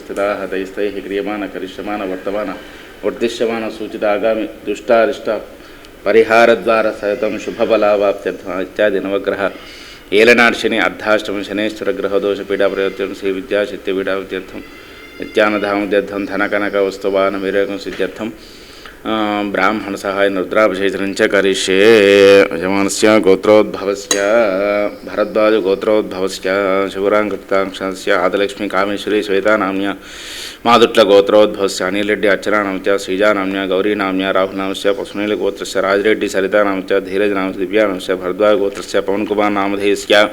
ಸ್ಥಿತಾः ತೈಸ್ತೈः ಕ್ರಿಯಮಾಣ ಕರಿಷ್ಯಮಾನ ವರ್ತಮಾನ ಉದ್ದೇಶ್ಯಮಾನ ಸೂಚಿತ ಆಗಾಮಿ ದುಷ್ಟಾರಿಷ್ಟ ಪರಿಹಾರದ್ವಾರ ಸಹಿತಂ ಶುಭಫಲಾವಾಪ್ತ್ಯರ್ಥ ಇತ್ಯಾದಿ ನವಗ್ರಹ ಏಲನಾಡ್ ಶನಿ ಅರ್ಧಾಷ್ಟಮ ಶನೇಶ್ವರ ಗ್ರಹದೋಷ ಪೀಡಾ ಪ್ರಯೋತ್ಯಂ ಶ್ರೀ ವಿದ್ಯಾಶಕ್ತಿ ಪೀಡಾವತ್ಯರ್ಥಂ ನಿತ್ಯಾನಧಾಮದ್ಯರ್ಥಂ नित्यानधामद्यर्थं धनकनकवस्तुवानमिरकंसित्यर्थं ब्राह्मणसहाय रुद्राभिषेचनञ्च करिष्ये। यजमानस्य गोत्रोद्भवस्य भरद्वाजगोत्रोद्भवस्य शिवरां कृतांशस्य आदलक्ष्मी कामेश्वरी श्वेतानाम्न्या मादुट्लगोत्रोद्भवस्य अनिलरेड्डी अर्चनानां श्रीजानाम्न्या, गौरीनाम्न्या, राहुलनामस्य, पशुनीलगोत्रस्य, राजरेड्डी सरिता नामचा धीरज नामस्य दिव्या सरितानां च धीरजनामस्य, दिव्यानामस्य, भरद्वाजगोत्रस्य, पवनकुमारनामधेयस्य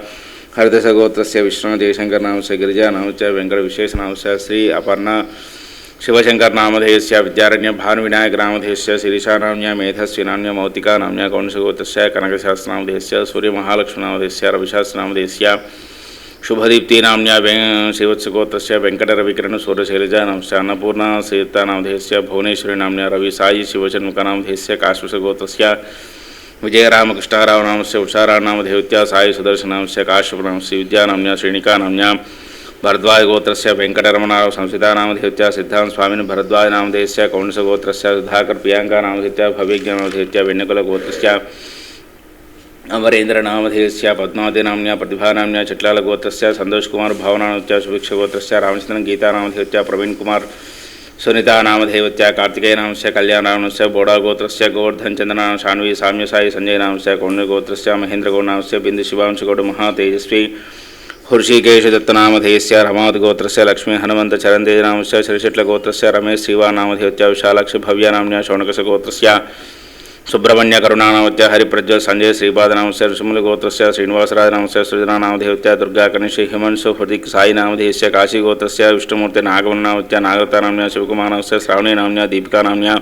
हरिदशगोत्रस्य विष्णुजयशङ्करनामस्य गिरिजानामस्य से श्री अपर्णा शिवशङ्करनामधेयस्य विद्यारण्यभानुविनायकनामधेयस्य शिरीशानाम्या मेधस्विनाम्या मौतिकानाम्या कौंसगोत्रस्य कनकशास्त्रनामधेयस्य सूर्यमहालक्ष्मीनामधेयस्य रविशास्त्रनामधेयस्य अन्नपूर्ण वे शिवत्सगोत्रस्य भुवनेश्वरी अन्नपूर्णासयुक्तानामधेयस्य भुवनेश्वरीनाम्या रविसायि शिवचन्मुखनामधेयस्य काशुषगोत्रस्य शिवषण्मुखनामधेयस्य काश्वसगोत्रस्य विजयरामकृष्णारावनामस्य उषाराणामधेयत्या सायि सुदर्शनांस्य काश्यपनांस्य विद्यानाम्या श्रेणिकानाम्या भरद्वाजगोत्रस्य वेङ्कटरमणाव संस्थितानामधेत्या सिद्धान् स्वामिन् भरद्वाजनामधेयस्य कौणसगोत्रस्य सुधाकर प्रियाङ्कानामधेत्या भव्यज्ञानामधेत्या वेण्यकुलगोत्रस्य अमरेन्द्रनामधेयस्य पद्मावतीनाम्न्या, प्रतिभानाम्न्या चिट्लालगोत्रस्य सन्तोषकुमार भावनामत्या सुभिक्षगोत्रस्य रामचन्द्रन गीतानामधेत्या प्रवीणकुमार सुनीतानामधेवत्या कार्तिकेयनामस्य, कल्याणामस्य, बोडागोत्रस्य, गोवर्धनचन्द्रनाम, शान्वी साम्यसायि सञ्जयनामस्य कौण्यगोत्रस्य महेन्द्रगौणामस्य बिन्दुशिवांशगौड महातेजस्वी हृषिकेशदत्तनामधेयस्य रमावतगोत्रस्य लक्ष्मी हनुमन्तचरन्तेजनामस्य श्रीशट्लगोत्रस्य रमेश श्रीवानामधेयत्या विशालक्ष भव्यानाम्न्या शौनकसगोत्रस्य सुब्रह्मण्यकरुणानामत्या हरिप्रज्वल सञ्जय श्रीपादनामस्य ऋषिमुलगोत्रस्य श्रीनिवासराजनामस्य सृजनानामधेयत्या दुर्गाकनिषि हिमंशु हृदिक् सायिनामधेयस्य काशीगोत्रस्य विष्णुमूर्ति नागमनामत्या नागतानाम्न्या शिवकुमारनामस्य श्रावणीनाम्न्या दीपिकानाम्न्या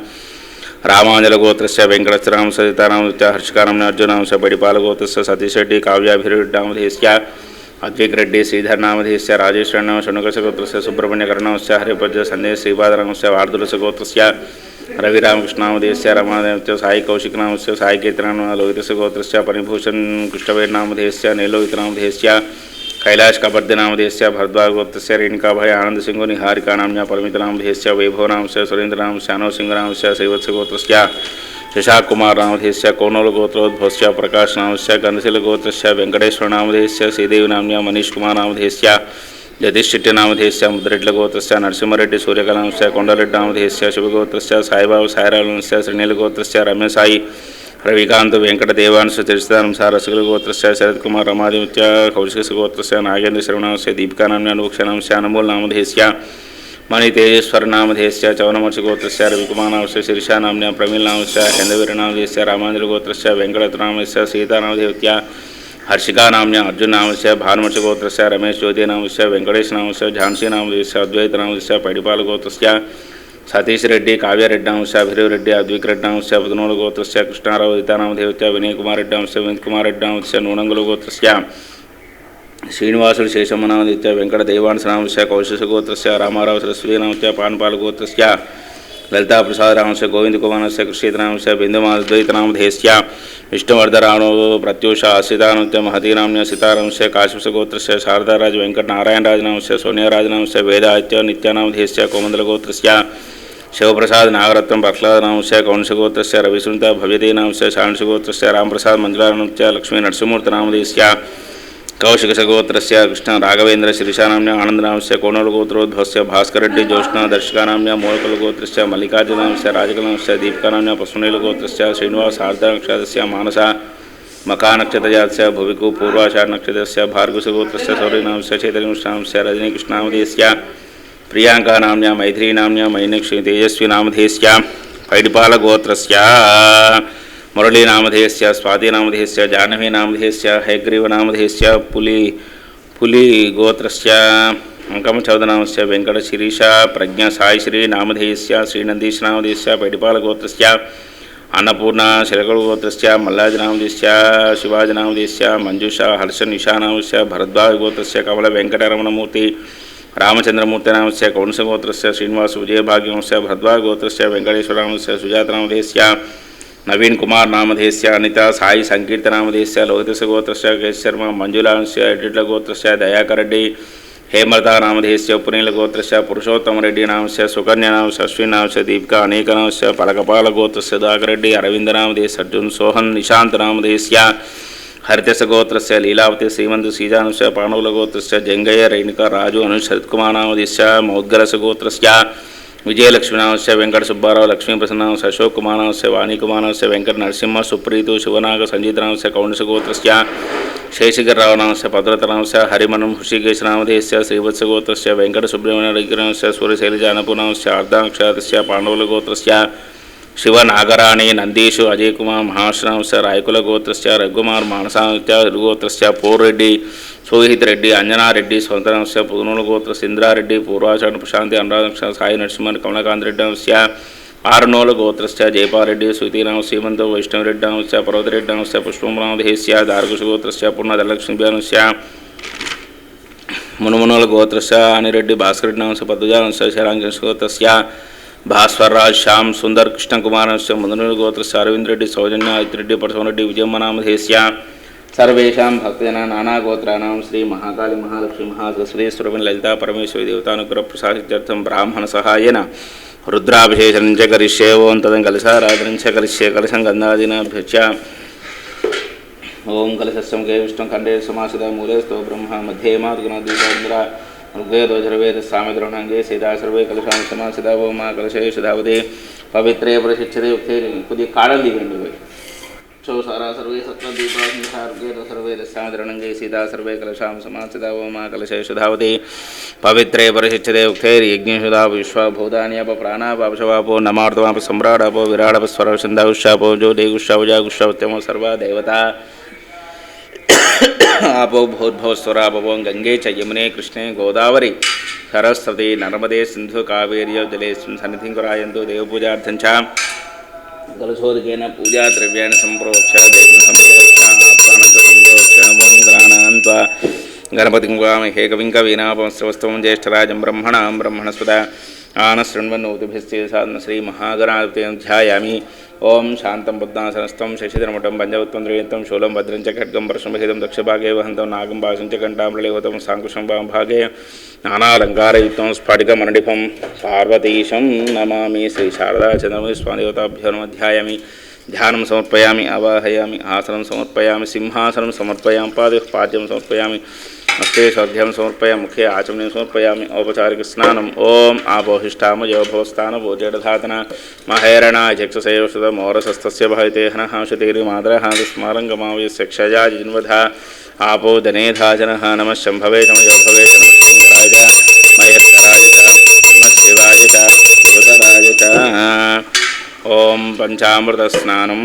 रामाञ्जलगोत्रस्य वेङ्कटस्थरामसरितानामत्या हर्षकानाम्न्या अर्जुनांस्य बडिपालगोत्रस्य सतीशेट्टी काव्याभिरुड्डामधेयस्य अद्विकरेड्डी श्रीधरनामधेयस्य राजेश्वरनाम षण्मुखसगोत्रस्य सुब्रह्मण्यकर्णवस्य हरिभज संदेश श्रीपादनामस्य वार्दुलसगोत्रस्य रविरामकृष्णामधेयस्य रमादेवस्य साई कौशिकनामस्य साई कीर्तनाम लोहितसगोत्रस्य परिभूषण कृष्णवेणनामधेयस्य नीलोहितनामधेयस्य कैलाश कबर्दनामधेयस्य भरद्वाजगोत्रस्य रेणुकाभय आनन्दसिंहो निहारिकानाम्या परमितनामधेयस्य वैभवनामस्य, सुरेन्द्रनामस्य జగదీశ్శెట్టి నామధేస్య ముద్రెడ్ల గోత్రస్య నరసింహారెడ్డి సూర్యకళాంశ కొండారెడ్డి నామధేస్య శివగోత్రస్య సాయిబాబు సాయిరాలంశ శ్రీనీల గోత్రస్య సాయి రవికాంత్ వెంకట దేవాంశ చరిస్తానం సారసుల గోత్రస్య శరత్ కుమార్ రమాదిత్య కౌశిక గోత్రస్య నాగేంద్ర శ్రవణాంశ దీపికానామ్య అనుభూక్షణాంశ అనుమూల నామధేస్య మణి తేజేశ్వర నామధేస్య చవనమర్షి గోత్రస్య రవికుమారాంశ శిరిషానామ్య ప్రమీల్ నామస్య హెందవీర నామధేస్య రామాంజలి గోత్రస్య వెంకటనామస్య సీతానామధేవత్య हर्षिका अर्जुनावश भानुनगोत्रमश ज्योतिनामश रमेशज्योतिनामस्य वेङ्कटेशनामस्य झान्सीनामस्य रेड्डी अद्विक सतीशरेड्डी काव्यरेड्डांश अभिरवरेड्डी गोत्र से कृष्णाराव दितानामदेवत्य विनयकुमारेड्डांश विनोदकुमारेड्डांश नूणङ्गलगोत्रस्य శ్రీనివాసుడు శేషమ్మనామదిత్య వెంకట దైవాంశనామస్య కౌశిషగోత్రస్య రామారావు సరస్వీనామస్య పాన్పాలగోత్రస్య ललिता प्रसादरांश गोविन्दकुमारस्य कृषितरांश बिन्दुमाद्वैतनामधेश्च विष्णुवर्धराणो प्रत्युषासितानुत्य महतीनाम्य सीतारांश काशिपगोत्रस्य शारदाराज वेङ्कटनारायणराजनांश सोनियाराजनांश वेदात्य नित्यानामधेश्च कोमन्दलगोत्रस्य శివప్రసాద్ నాగరత్నం ప్రహ్లాదనాంశ కౌంశగోత్రస్య రవిసుంత భవ్యతీనాంశ శాంశగోత్రస్య రాంప్రసాద్ మంజులానాంశ లక్ష్మీ నరసింహూర్తి నామదేశ్య राघवेन्द्र शिरीषानाम्न्या, आनन्दनामस्य कोणलगोत्रोद्भवस्य भास्कररेड्डी ज्योत्स्ना दर्शकानाम्न्या मोलकुलगोत्रस्य, मल्लिकार्जुनामस्य राजकनामस्य दीपिकानाम्न्या, पशुनीलगोत्रस्य, श्रीनिवास आर्द्रनक्षत्रस्य मानसा मकानक्षत्रजातस्य भुविकु, पूर्वाषाढनक्षत्रस्य, भार्गुसगोत्रस्य, सौर्यनामस्य चैतन्यकृष्णांस्य रजनीकृष्णामधेयस्य प्रियाङ्कानाम्न्या मैथिलीनाम्न्या मैनक्षी, तेजस्वीनामधेयस्य पैडिपालगोत्रस्य मुरलीनामधेयस्य स्वातिनामधेयस्य जाह्नवीनामधेयस्य, हैग्रीवनामधेयस्य, पुलि, पुलिगोत्रस्य अङ्कमचौदनामस्य वेङ्कटशिरीषा प्रज्ञासायिश्री नामधेयस्य श्रीनन्दीशनामधेयस्य पैडिपालगोत्रस्य अन्नपूर्णा शिलगुगोत्रस्य मल्लाजनामधेयस्य, शिवाजनामधेयस्य मञ्जुषा हर्षनिशानामस्य, भरद्वाजगोत्रस्य, कमलवेङ्कटरमणमूर्ति रामचन्द्रमूर्तिनामस्य कौंसगोत्रस्य श्रीनिवासविजयभाग्यवंस्य भद्वागोत्रस्य वेङ्कटेश्वरनामस्य सुजातनामधेयस्य నవీన్ కుమార్ నామధేశ్య అనిత సాయి సంకీర్త నామధేశ్య లోహితస గోత్రశ కేశ్ శర్మ మంజులాంశ్య ఎడ్డిట్ల గోత్రశ దయాకర్ రెడ్డి హేమలత నామధేశ్య పునీల గోత్రశ పురుషోత్తమ రెడ్డి నామస్య సుకన్య నామశ అశ్విన్ నామశ దీపిక అనేక నామశ పలకపాల గోత్రశ దాకర్ రెడ్డి అరవింద నామధేశ అర్జున్ సోహన్ నిశాంత్ నామధేశ్య హరితస గోత్రస్య లీలావతి శ్రీమంత్ శ్రీజానుశ పాణవుల గోత్రస్య జంగయ్య రేణుక రాజు అనుశరత్ కుమార్ నామధేశ్య మౌద్గరస గోత్రస్య విజయలక్ష్మీనామస్య వెంకట సుబ్బారావు లక్ష్మీప్రసన్నాంశ అశోక్ కుమారాంశ వాణీకుమారాంశ వెంకట నరసింహ సుప్రీతు శివనాగ సంజీతనాంశ కౌండసగోత్రస్య శేషికరావనాంశ భద్రతనాంశ హరిమనం హృషికేశనామధేస్య శ్రీవత్సగోత్రస్య వెంకట సుబ్రహ్మణ్యగ్రహంశ అర్ధాక్షరస్య పాండవుల గోత్రస్య శివ నాగరాణి నందీషు అజయ్ కుమార్ మహాశ్రామస్య రాయకుల గోత్రస్య రఘుమార్ మానసాంశ రఘుగోత్రస్య పోర్రెడ్డి సోహిత్ రెడ్డి అంజనారెడ్డి సౌందరస్య పుదునూలు గోత్ర సింద్రారెడ్డి పూర్వాచరణ ప్రశాంతి అనురాధ సాయి నరసింహన్ కమలకాంత్ రెడ్డి అంశ ఆర్నోల గోత్రస్య జయపారెడ్డి సుతీనాం శ్రీమంత వైష్ణవరెడ్డి అంశ పర్వతరెడ్డి అంశ పుష్పమరామధేస్య దార్గుష గోత్రస్య పూర్ణధనలక్ష్మి అంశ మునుమునోల గోత్రస్య అనిరెడ్డి భాస్కర్ భాస్కరెడ్డి అంశ పద్మజాంశ శరాంగ గోత్రస్య భాస్వరరాజ్ శ్యామ్ సుందర్ కృష్ణకుమార్ అంశ మునుమునోల గోత్రస్య అరవింద్ రెడ్డి సౌజన్య రెడ్డి పరసవరెడ్డి విజయమ్మనామధేస్య సర్వేషాం భక్తజన నానాగోత్రానాం శ్రీ మహాకాళి మహాలక్ష్మి మహాసరస్వతీశ్వరమిన్ లలిత పరమేశ్వరి దేవతానుగ్రహ ప్రసాదిత్యర్థం బ్రాహ్మణ సహాయన. రుద్రాభిషేషం చ కరిష్యే ఓం తదం కలశారాధనం చ కరిష్యే కలశం గంధాదినాభ్యక్ష ఓం కలశస్వం కే విష్ణు ఖండే సమాసద మూలేస్తో బ్రహ్మ మధ్యే మాదుగుణదీపాంధ్ర స్వామి సామిద్రోణంగే సీతా సర్వే కలశాం సమాసద ఓమా మా సుధావదే పవిత్రే ప్రశిక్షదే యుక్తే కొద్దిగా కాడలు దిగండి పోయి చౌసారా సర్వే సత్వదీపాగ్నేత సర్వే దశాదరణం సర్వే కలశాం సమాసిదా కలశేషుధావతి పవిత్రే పరిశిచ్చదే ఉక్తైర్యజ్ఞేషుదా విశ్వభూతాన్యప ప్రాణాపాపశవాపో నమార్దమాప సమ్రాడపో విరాడప స్వరవశందాగుషాపో జ్యోతిగుషావుజాగుషావత్యమో సర్వా దేవత. ఆపో భూద్భవస్వరాపో గంగే చ యమునే కృష్ణే గోదావరి. సరస్వతి నర్మదే సింధు కావేర్యో జలేస్మిన్ సన్నిధింకు రాయంతో దేవపూజార్థం చా కలశోదికైన పూజా ద్రవ్యాన్ని సంప్రోక్ష దేవిని సంప్రోక్ష ప్రాణం సంప్రోక్ష భూమిగ్రహణాన్వా గణపతిం వామహే కవిం కవీనాపమస్రవస్తవం జ్యేష్ఠరాజం బ్రహ్మణాం బ్రహ్మణస్పద ఆనశృణ్వన్నోతుభిస్తే సాధన శ్రీ మహాగణాధిపతయం ధ్యాయామి ఓం శాంతం బుద్ధాసనస్థం శశిధరముఠం పంచవత్వం త్రియంతం శూలం భద్రం చ ఖడ్గం వర్షమహితం దక్షభాగే వహంతం నాగం భాషించ చ కంఠామృళిహుతం సాంకుశం భాగే నానాలంకారయుక్తం స్ఫటికమరణిఫం పార్వతీశం నమామి శ్రీ శారదా చంద్రమి స్వామిదేవతాభ్యో నమధ్యాయామి ధ్యానం సమర్పయామి అవాహయామి ఆసనం సమర్పయామి సింహాసనం సమర్పయామి పాద పాద్యం సమర్పయామి हस्ते स्वाध्यां समर्पयामि मुखे आचमनीं समर्पयामि औपचारिकस्नानम् ॐ आपोहिष्ठामयो भवस्तानभोजेडधातना महेरणाध्यक्षसयोषधमोरसस्तस्य भवते, हनः शतिरिमादरः स्मारङ्गमावयस्य क्षया जिन्वधा। आपो दनेधाजनः नमः शम्भवे शमयो भवे च नमः शङ्कराय महेश्वराय च, नमः शिवाय च शिवतराय च। ॐ पञ्चामृतस्नानम्।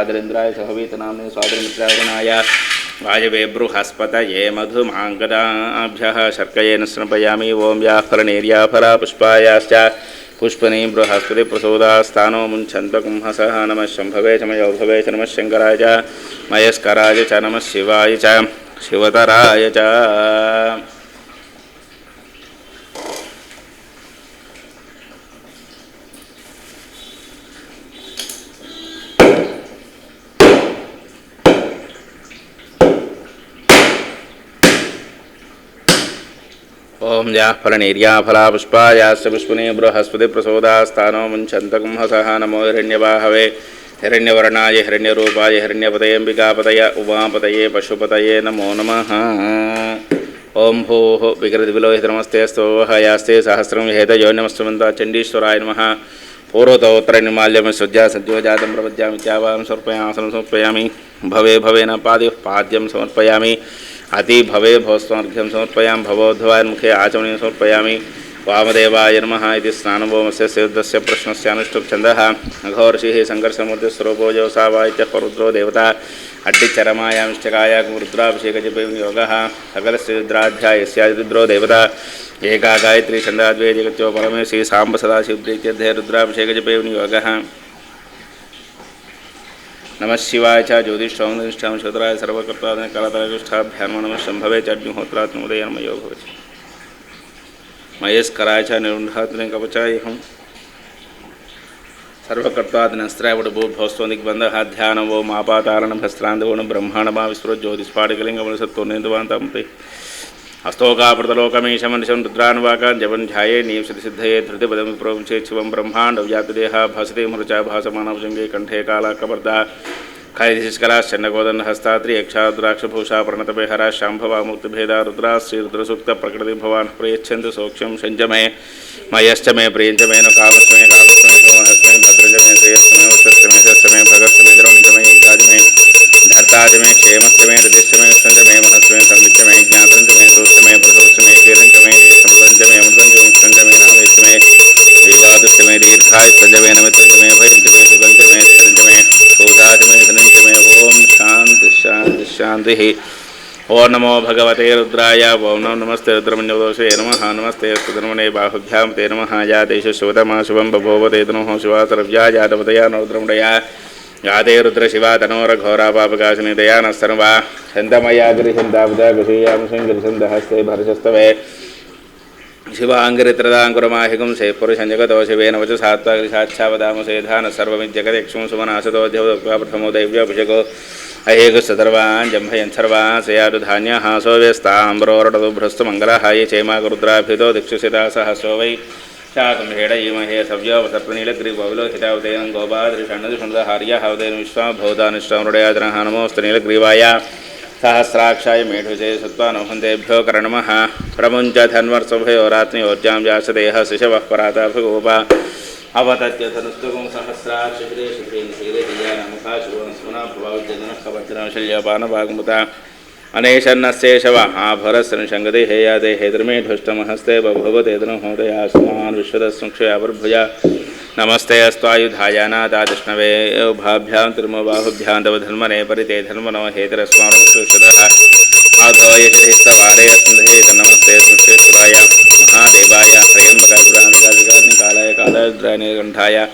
स्वादरेन्द्राय सहवीतनाम्ने वायवे वायवेब्रुहस्पतये मधुमाङ्गदाभ्यः शर्कयेन स्नपयामि ओं याः फलनेर्याफला पुष्पायाश्च पुष्पनी बृहस्पतिप्रसूदास्थानो मुञ्छन्तकुंहसः नमः शम्भवे च मयोभवे च नमः शङ्कराय च, मयस्कराय च, नमः शिवाय च, शिवतराय च। ఓం జాఫలనీర్యాఫలాపుష్పాయాస్య పుష్పనే బృహస్పతి ప్రసోదాస్థానో ముంచంతకుంహసః నమో హిరణ్యవాహవే హిరణ్యవర్ణాయ హిరణ్యరూపాయ హిరణ్యపతయంబికాపతయ ఉమాపతయే పశుపతయే నమో నమ ఓం భూ వికృతిలోహితనమస్తే స్తోహయాస్తే సహస్రం హేతయోన్యమస్తమంత చండీశ్వరాయ నమ పూర్వతోత్తర నిమాల్యం సజ్జా సజ్జోజాతం ప్రపద్యామి త్యావాం సమర్పయాసనం సమర్పయామి భవే భవేన పాది పాద్యం సమర్పయామి समर्पयामि भवे पाद्यं समर्पयामि अति भवे भवस्वार्घ्यं समर्पयामि। वामदेवाय नमः इति स्नानभौमस्य सिद्धस्य प्रश्नस्यानुष्टुप्छन्दः अघोर्षिः सङ्घर्षमूर्तिस्वरूपो जोसा वा इत्यपरुद्रो देवता। अड्डिचरमायामिष्टकाय रुद्राभिषेकजपयोगः। सकलस्य रुद्राध्यायस्यादिरुद्रो देवता। एका गायत्री छन्दाद्वये जगत्यो परमे श्री साम्ब सदाशिवप्रीत्यर्थे रुद्राभिषेकजपयोगः। नमः शिवाय च ज्योतिष्ठां श्रोत्राय सर्वकर्तादने कालतरविष्ठाभ्यान्म नमः शम्भवे च अग्निहोत्रात्मोदय नमयो भवति महेस्कराय च निरुण्ढात्मने कवचाय हम सर्वकर्तादिनस्त्रावडभू भवस्वदिग्बन्धः ध्यानं वो मापातारणं भस्त्रान्दवोणं ब्रह्माण्डमा विस्फुरत् ज्योतिष्पाटकलिङ्गमनसत्त्वनिर्दवान्तं ते हस्तोकाप्रतलोकमीशमनिशं रुद्रान्वाकान् जपन् ध्याये नियमसिद्धिसिद्धये धृतिपदं प्रोंशे शिवं ब्रह्माण्डव्याप्तदेहा भासते मृचा भासमानवजङ्गे कण्ठे कालाकपर्दा खैदिष्कराश्चन्नगोदन हस्तात्रि यक्षाद्राक्षभूषा प्रणतपेहरा शाम्भवा मुक्तिभेदा रुद्रा श्रीरुद्रसूक्तप्रकृति भवान् प्रयच्छन्तु सौक्ष्यं सञ्जमे मयश्च मे प्रियञ्च मे न कामश्च मे कामश्च मे सोमहश्च मे भद्रञ्च मे श्रेयश्च मे वत्सश्च मे जश्च मे भगश्च मे द्रवञ्च मे यन्ताज मे धर्ताज मे क्षेमश्च मे रतिश्च मे यश्च मे महश्च मे सम्मिच्च मे ज्ञातञ्च मे दोश्च मे प्रसवश्च मे क्षीरञ्च मे नेत्रमृतञ्च मे अमृतञ्च मुक्तञ्च मे नामश्च मे विवादश्च मे दीर्घायुश्च मे नमित्रञ्च मे भयञ्च मे सुगञ्च मे धीरञ्च मे क्रोधाच मे धनञ्च मे ॐ शान्ति शान्ति शान्तिः ओं नमो भगवते रुद्राय, ओं नमो नमस्ते रुद्रमञ्जोदोषे नमः, नमस्ते सुधर्मणे बाहुभ्यां ते नमः, या देशशोधमा शुभं बभोव ते तनोः शिवासरव्या रुद्रशिवा तनोरघोरा पापकाशिनी दया न सर्वा छन्दमया गिरिछन्दाबुधा गृहीयां शङ्गिरिछन्दहस्ते भरशस्तवे शिवाङ्गिरित्रदाङ्कुरमाहिकं से पुरुषं जगतो शिवेन वचसात्वाग्रिसाच्छावदामसेधान सर्वमिज्जगदेक्षं सुमनासतो देवदत्वा प्रथमो दैव्याभिषेको अहेकसर्वान् जम्भयन् सर्वान् सयादुधान्यः सोऽव्यस्ताम्बरोरटतु भ्रस्तुमङ्गलः ये चेमाकरुद्राभितो दिक्षुसिता सहस्रो वै शाकंहेडयीमहे सव्योपसर्पनीलग्रीवविलोहितावतेन गोपादृषण्णदुषण्डहार्यः उदयन विश्वाभूतानिष्टामृडयाजनः नमोऽस्तु नीलग्रीवाय सहस्राक्षाय मेढुजे सत्त्वानुहन्तेभ्यो करणमः प्रमुञ्च धन्वर्षभयोरात्न्योर्जां व्यासदेह शिशवः पराताभगोपा अवतत्यधनुस्तुकं सहस्राक्षिरे शुभेन शीरे नमुखा शुभस्मना प्रभावजनः अनेशन्नस्येषव आभरस्रंशङ्गते हेयादे हेद्रमे ढुष्टमहस्ते बभुवतेदनु होदयास्मान् विश्वदस्मुक्षयावर्भुजा नमस्ते अस्त्वायुधायानादादिष्णवे उभाभ्यां तिरुमबाहुभ्यां तव धर्मने परिते धर्मनो हेतरस्मान् विश्वदः आधवयशहिस्तवारे स्मृहे नमस्ते स्मृतेश्वराय महादेवाय त्रयम्बकाय कालाय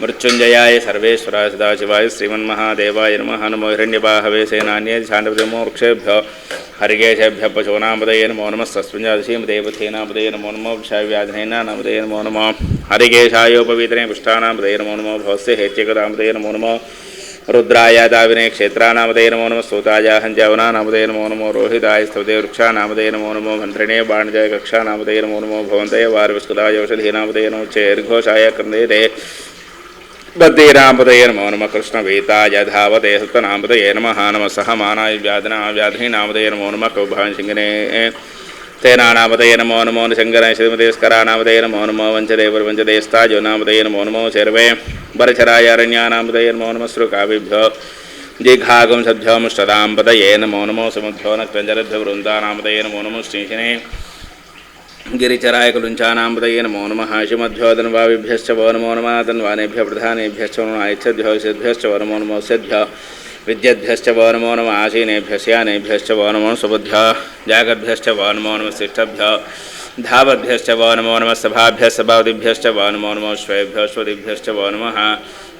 कण्ठाय मृत्युञ्जयाय सर्वेश्वराय सदाशिवाय श्रीमन्महादेवाय नमः नमो हिरण्यबाहवे सेनान्ये छाण्डप्रमोक्षेभ्यो हरिकेशेभ्यः पशूनामदये नमो नमः सस्मिञ्जाधीमदेवथेनामदये नमो नमो विषाव्याधनेनामदये नमो नमो हरिकेशायोपवीतने पुष्टानामदये नमो नमो भवस्य हेत्यकदामदये नमो नमो रुद्राय दाविने क्षेत्रानामदये नमो नमः स्तोताय हञ्जवनानामदये नमो नमो रोहिताय स्तवते वृक्षानामदये नमो नमो मन्त्रिणे बाणजय कक्षानामदये नमो नमो भवन्तये वारविस्कुदाय औषधीनामदये नमो चेर्घोषाय कृन्दे बद्धीनामदये नमो नमः कृष्णवेताय धावते सत्तनामदये नमः नमः सहमानाय व्याधना व्याधिनामदये नमो नमः कौभाषिङ्गने तेनानामदये नमो नमो शङ्कराय श्रीमतेस्करानामदये नमो नमो वञ्चदेवरवञ्चदेस्ताजो नामदये नमो नमो शर्वे वरचराय अरण्यानामदये नमो नमः श्रुकाभिभ्यो जिघागं सद्भ्यो मुष्टदाम्पदये नमो नमो समुद्भ्यो नक्रञ्जलभ्यो वृन्दानामदये नमो नमो श्रीशने गिरिचराय कुलुञ्चानामृतये नमो नमः शिमध्योधन्वाविभ्यश्च वो नमो नमः। प्रधानेभ्यश्च वो नमः। ऐच्छद्भ्यो सिद्भ्यश्च वो नमो नमो। सिद्भ्यो विद्यद्भ्यश्च वो नमो नमः। आसीनेभ्यश्च यानेभ्यश्च वो नमो सुबुद्भ्यो जागद्भ्यश्च वो नमो नमः। शिष्टभ्यो धावद्भ्यश्च वो नमो नमः। सभाभ्यः सभावदिभ्यश्च वो नमो नमो। श्वेभ्यो स्वदिभ्यश्च वो नमः।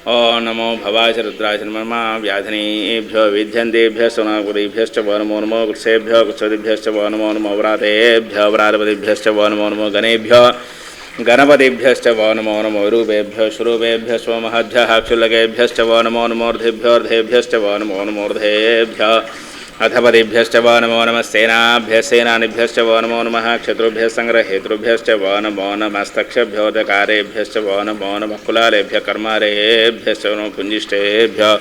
ओ नमो भवाच रुद्राच नम व्याधिनीभ्यो विध्यन्तेभ्यः सोनापुरीभ्यश्च वो नमो नमो कृषेभ्यो कृत्सदिभ्यश्च वो नमो नमो व्रातेभ्यो व्रातपतिभ्यश्च वो नमो नमो गणेभ्यो गणपतिभ्यश्च वो नमो नमो रूपेभ्यो स्वरूपेभ्य स्वमहद्भ्यः क्षुल्लकेभ्यश्च वो नमो नमोर्धेभ्योर्धेभ्यश्च वो नमो नमोर्धेभ्यः अथपतिभ्यश्च वो नमो नमः सेनाभ्यः सेनानिभ्यश्च वो नमो नमः क्षत्रुभ्यः सङ्ग्रहेतृभ्यश्च वो नमो नमस्तक्षभ्योदकारेभ्यश्च वो नमो नमः कुलालेभ्यः कर्मारेभ्यश्च नमो पुञ्जिष्टेभ्यः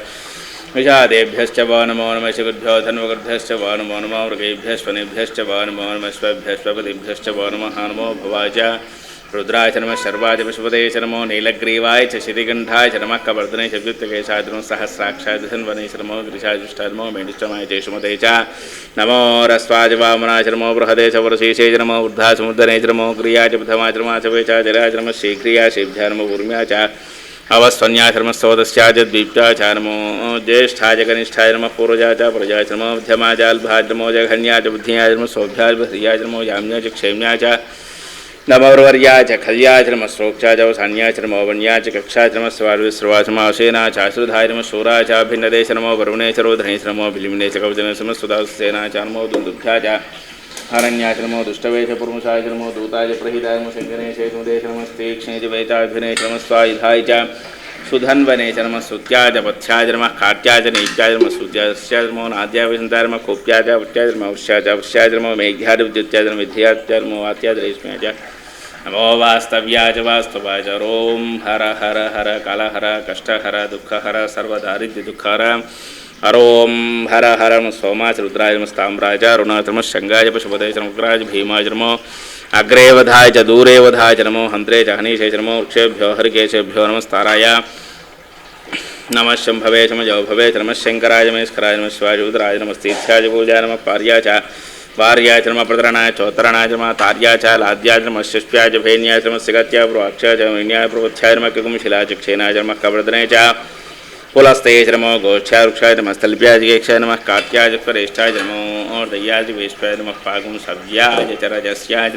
विषादेभ्यश्च वो नमो नमः शिवद्भ्यो धन्वगर्भ्यश्च वो नमो नमो मृगेभ्यः स्वनेभ्यश्च वो नमो नमः स्वभ्यः स्वपतिभ्यश्च वो नमः नमो भवाच रुद्राय च नमः शर्वाय पशुपते च नमो नीलग्रीवाय च शितिकण्ठाय च नमः कवर्धने च व्युत्तकेशाय नमः सहस्राक्षाय धन्वने च नमो जुष्टाय नमो मेणिष्टमाय च सुमते च नमो रस्वाय च वामनाय च नमो बृहदे च वरशीषे च नमो वृद्धा समुद्रने च नमो क्रियाय च प्रथमाय च नमः च वे च जराय च नमः शीघ्रियाय शिभ्याय नमो ऊर्म्याय च अवस्वन्याश्रमस्तोदस्याय द्वीप्याय च नमो ज्येष्ठाय कनिष्ठाय नमः पूर्वजाय च प्रजाय च नमो मध्यमाय च अल्भाय जघन्याय च बुद्धियाय च नमः सौभ्याय च भद्रियाय च याम्याय च क्षेम्याय च नमवर्याय च खल्याय च नमः श्रोक्षाय च वसान्याय च नमो वन्याय च कक्षाय च नमः स्वार्विस्रवाय च नमः च आश्रुधाय नमः शूराय च अभिन्नदे च नमो वरुणे च रोधने च नमो बिलिमिने च कवचने च नमः सुदासेनाय च नमो दुन्दुभ्याय च हरण्याय च नमो दुष्टवे च पुरुषाय च नमो दूताय च प्रहिताय नमो शङ्करे च सुधन्वने च नमः स्तुत्याय च पथ्याय च नमः काट्याय च नीत्याय च नमः सूर्यास्याय च नमो नाद्याय विसन्ताय नमः कोप्याय च वट्याय च। नमः वृष्याय च वृष्याय च नमो मेघ्याय च विद्युत्याय च नमः विद्याय च नमो वात्याय च रेश्म्याय च नमो वास्तव्याय च वास्तवाय च ॐ हर हर हर कलहर कष्टहर दुःखहर हरों हर हर नमः सोमाय च रुद्राय नमस्ताम्राय च। अरुणाय च नमः शङ्गाय च पशुपते च नमुग्राय च भीमाय नमो अग्रे वधाय च दूरे वधाय च नमो हन्त्रे च नमो वृक्षेभ्यो हरिकेशेभ्यो नमस्ताराय नमः शम्भवे च मजौभवे च नमः शङ्कराय महेश्वराय नमः शिवाय रुद्राय नमस्तीर्थ्याय पूजाय नमः पार्याय च। नमः प्रतरणाय चोत्तरणाय च नमः तार्याय च लाद्याय च नमः शिष्प्याय च च नमः सिगत्याय प्रवाक्ष्याय च मृण्याय प्रवथ्याय नमः कुकुमशिलाय च क्षेनाय च नमः कवर्धने च नमो गोष्ठ्याय वृक्षाय नमः च गेक्षाय नमः पागुं सव्याय च रजस्याय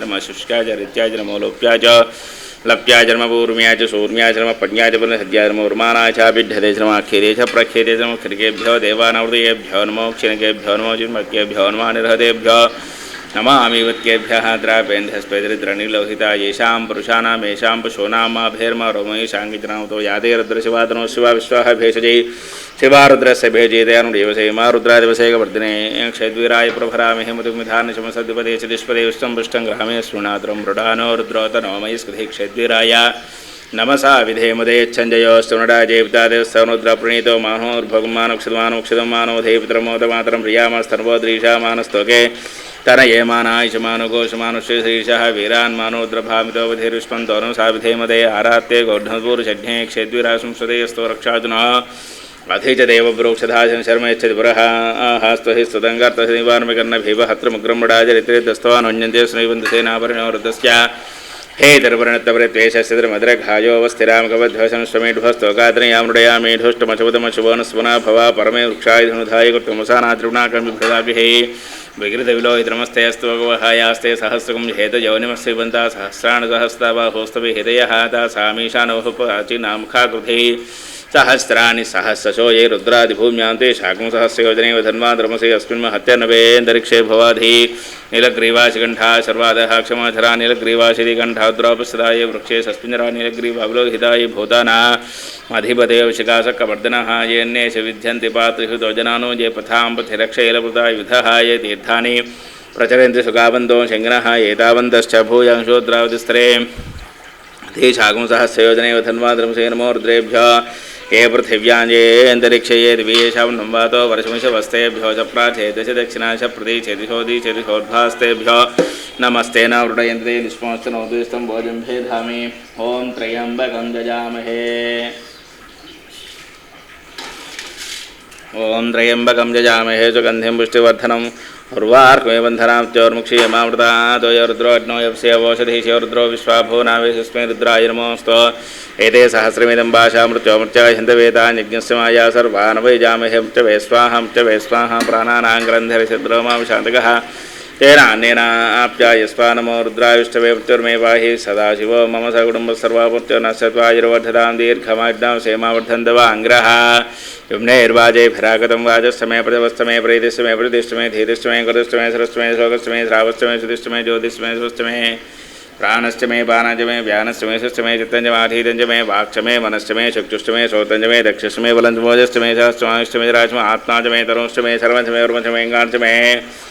नमः शुष्काय च ऋत्याय पज्ञा च लप्याय च नमः पूर्म्याय च सूर्म्याय च नमः पज्ञाय च पुनसद्याय नमो उर्मानाय च विड्ढते च नमः क्षीरे च प्रक्षेते च नमः खिर्गेभ्यो देवानवृतेभ्यो नमो क्षिणकेभ्यो नमो जिन्मर्केभ्यो नमः निर्हतेभ्यो। नमामि वत्केभ्यः द्रापेन्धस्पैदरिद्रणिलोहिता येषां पुरुषाणाम् येषां पशूनामाभेर्म रोमयीशाङ्गिजनामतो यादेरुद्रशिवादनो शिवा विश्वाः भेषजै शिवारुद्रस्य भेजेदयानुदेवसे मा रुद्रादिवसेकवर्धिने क्षेद्वीराय प्रभरामहे मधुमिधानशमसद्विपदे च दिष्पदे विष्टं पृष्टं ग्रामे शृणात्रं मृडानो रुद्रोतनोमयि स्कृति क्षेद्वीराय नमसा विधेमदे मानो मानोधेपुत्रमोदमातरं प्रियामस्तर्वोद्रीशामानस्तोके। तनये मानायशमानो घोषमानुश्रीशः वीरान् मानोद्रभामितोवधिरुष्पन्तोनं सा विधेमदे आरात्ये गौढपूर्षज्ञे क्षेद्विरासंसदयस्तो रक्षाजुनः अधि च देवब्रोक्षधाशं शर्म यच्छति पुरः हास्तु हि स्तुतङ्गार्तनिवार्मकर्णभीवहत्रमुग्रमृडाजरित्रे स्नैवन्दसेनापरिणो वृद्धस्य हे दर्पणत्तवरत्वेषस्यद्रमद्रघायोऽवस्थिरां गवध्वसंश्रमेढ्वस्तोगात्रयामृडयामेढुष्टमशुबदमशुभोनस्वना भवा परमे वृक्षाय धनुधाय विकृतविलोहितमस्ते अस्तु भगवहायास्ते सहस्रकं हेतयोनिमस्य बन्ता सहस्राणि सहस्रबाहोस्तवे हृदयः तासामीशानोहुपाचिनामुखा कृतिः सहस्राणि सहस्रशो ये रुद्रादिभूम्यान्ते शाकं सहस्रयोजनैव धन्वा धर्मसे अस्मिन् महत्यर्नवेऽन्तरिक्षे भवाधि। नीलग्रीवाशिकण्ठा सर्वादः क्षमाधरा नीलग्रीवाशिरिकण्ठाद्रापसदाय वृक्षे सस्मिन्नरा नीलग्रीवावलोहिताय भूताना। अधिपते शिखासकवर्धनः येन्येष विध्यन्ति पातृहृतो जनानो ये पथां पथिरक्षैलवृता युधः ये तीर्थानि। प्रचरन्ति सुगावन्तो शङ्गनः एतावन्तश्च भूयांशोद्रावतिस्तरे तेषागं सहस्रयोजनैव धन्वाद्रंसे नमो रुद्रेभ्यः। ये पृथिव्याञ्जेऽन्तरिक्षे ये दिवीयेषां नम्वातो वर्षमिषवस्तेभ्यो च प्राचेदश दक्षिणाश प्रतीचेदिशोदि चेदिशोद्भास्तेभ्यो नमस्ते न वृडयन्ते निष्मोस्तनोदिष्टं भोजं भेधामि। ॐ त्र्यम्बकं जजामहे ॐ त्र्यम्बकं जजामहे सुगन्धिं पुष्टिवर्धनम्। उर्वार्कमे बन्धनां चोर्मुक्षीयमामृतादयो रुद्रोऽग्नो यवस्यवोषधीशो रुद्रो विश्वाभो नावेशस्मै रुद्राय नमोऽस्तु एते सहस्रमिदं भाषा मृत्यो मृत्या हिन्दवेदान्यज्ञस्य माया सर्वान् वै जामहे च वै स्वाहं च वै स्वाहा प्राणानां ग्रन्थरिषद्रोमां शान्तकः तेनान्येनाप्यायस्वा नमो रुद्रायुष्टवे मृत्युर्मे पाहि सदाशिवो। मम सकुटुम्बः सर्वापुत्यो न सत्वायुर्वर्धतां दीर्घमाज्ञां सेमावर्धन्दवाङ्ग्रः युम्नेर्वाजैभिरागतं वाजस्तमे, प्रजवस्तमे, प्रीतिस्तमे, प्रतिष्ठमे, धीतिष्ठमे, कृतिष्ठमे सरस्तमे शोकस्तमे, श्रावस्तमे, सुतिष्ठमे, ज्योतिष्ठमे स्वस्तमे प्राणश्चमे पानञ्चमे व्यानश्चमे सुष्टमे चित्तञ्चमाधीतञ्चमे वाक्षमे मनश्चमे चक्षुष्टमे श्रोतञ्चमे दक्षिष्टमे बलञ्चमोजश्चमे सहस्रमाष्टमे राजमे आत्माचमे तरुष्टमे सर्वञ्चमे उर्वञ्चमेङ्गाञ्चमे स्थानचमे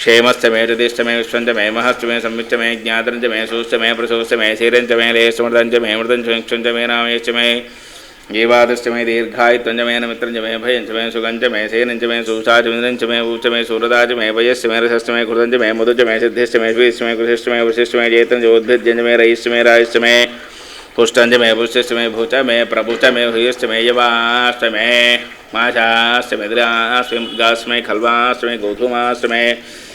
निवारसंस्मार्गाच मे गरेश्च मे हृदाश्च मे जगदाश्च मे स्मे हिरण्यञ्च मे श्रीहञ्च विदुश्च मे श्यामञ्च मे लोहञ्च मे स्वापश्च मे वीरुधश्च मोदयश्च मे कृष्टपच्छञ्च मे कृष्टपच्छञ्च मे ग्राम्याश्च मे पजवारण्याश्च यज्ञेन कल्पन्तां वित्तञ्च मे वित्तश्च मे भूतञ्च मे भूतिश्च मे उषश्च मे उषदिश्च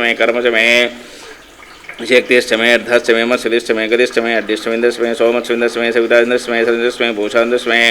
मे कर्मच मे शक्तिश्च मे अर्धश्च मे मत्सदिश्च मे गदिश्च मे अड्डिश्च मेन्द्रश्च मे सोमत्स्वेन्द्रश्च मे सवितान्द्रश्च मे सन्द्रश्च मे भूषान्द्रश्च मे बृहस्पतिश्च मे मित्रश्च मे वरुणश्च मे दुष्टाच मे धाताच मे शुनोश्च मे मरुदश्च मे देवान्द्रश्च मे पृथ्वीचन्द्रश्च मे दक्षिणश्च मे ज्योष्टमिन्द्रश्च मे दिहस्तमिन्द्रश्च मे मोधाजिन्द्रश्च मे प्रजापिन्द्रश्च मे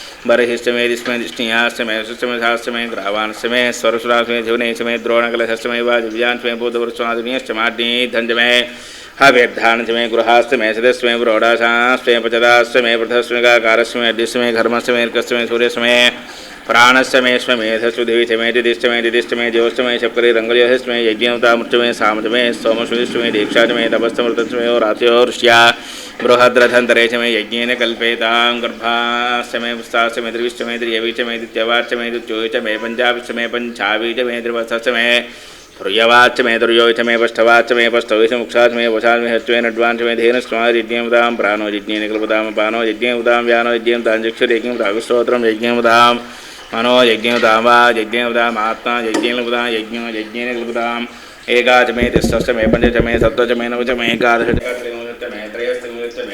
हर्यजनश्च दिस्मे धश्च सुष्टमे धास्तमे मे दिश्च मे दिष्णियाश्च मे यशश्च मे धाश्च मे ग्रावांश्च स्वरसुराश्च मे जीवनेश्च मे सदस्य मे प्रोढाशास्त मे पचदास्त मे पृथस्व मे गाकारस्य मे अड्यस्य मे घर्मस्य मे अर्कस्य मे सूर्यस्य मे प्राणस्य मे स्व मेधस्व दिविच मे दिदिश्च मे दिदिश्च मे ज्योश्च मे शक्करी रङ्गल्यश्च मे यज्ञवता मृत्य मे सामज मे सोमश्वदिश्च मे दीक्षा च मे तपस्तमृतश्च मे रात्यो ऋष्या बृहद्रथन्तरे च मे यज्ञेन कल्पेतां गर्भाश्च मे पुस्ताश्च मे द्रविश्च मे द्रियवी च मे రుయవాచమే దుర్యోచమే పష్టవాచమే పష్టవిషముక్షాచమే వశాచమే హత్వేన అడ్వాంచమే ధేన స్వామి యజ్ఞముదాం ప్రాణో యజ్ఞేన కల్పదాం పానో యజ్ఞముదాం వ్యానో యజ్ఞం దాంజక్షుర్యజ్ఞం రాగస్తోత్రం యజ్ఞముదాం మనో యజ్ఞముదాం వా యజ్ఞముదాం ఆత్మ యజ్ఞముదాం యజ్ఞం యజ్ఞేన కల్పదాం ఏకాచమే తిష్టమే పంచచమే సప్తచమే నవచమే ఏకాదశమే త్రయస్తమే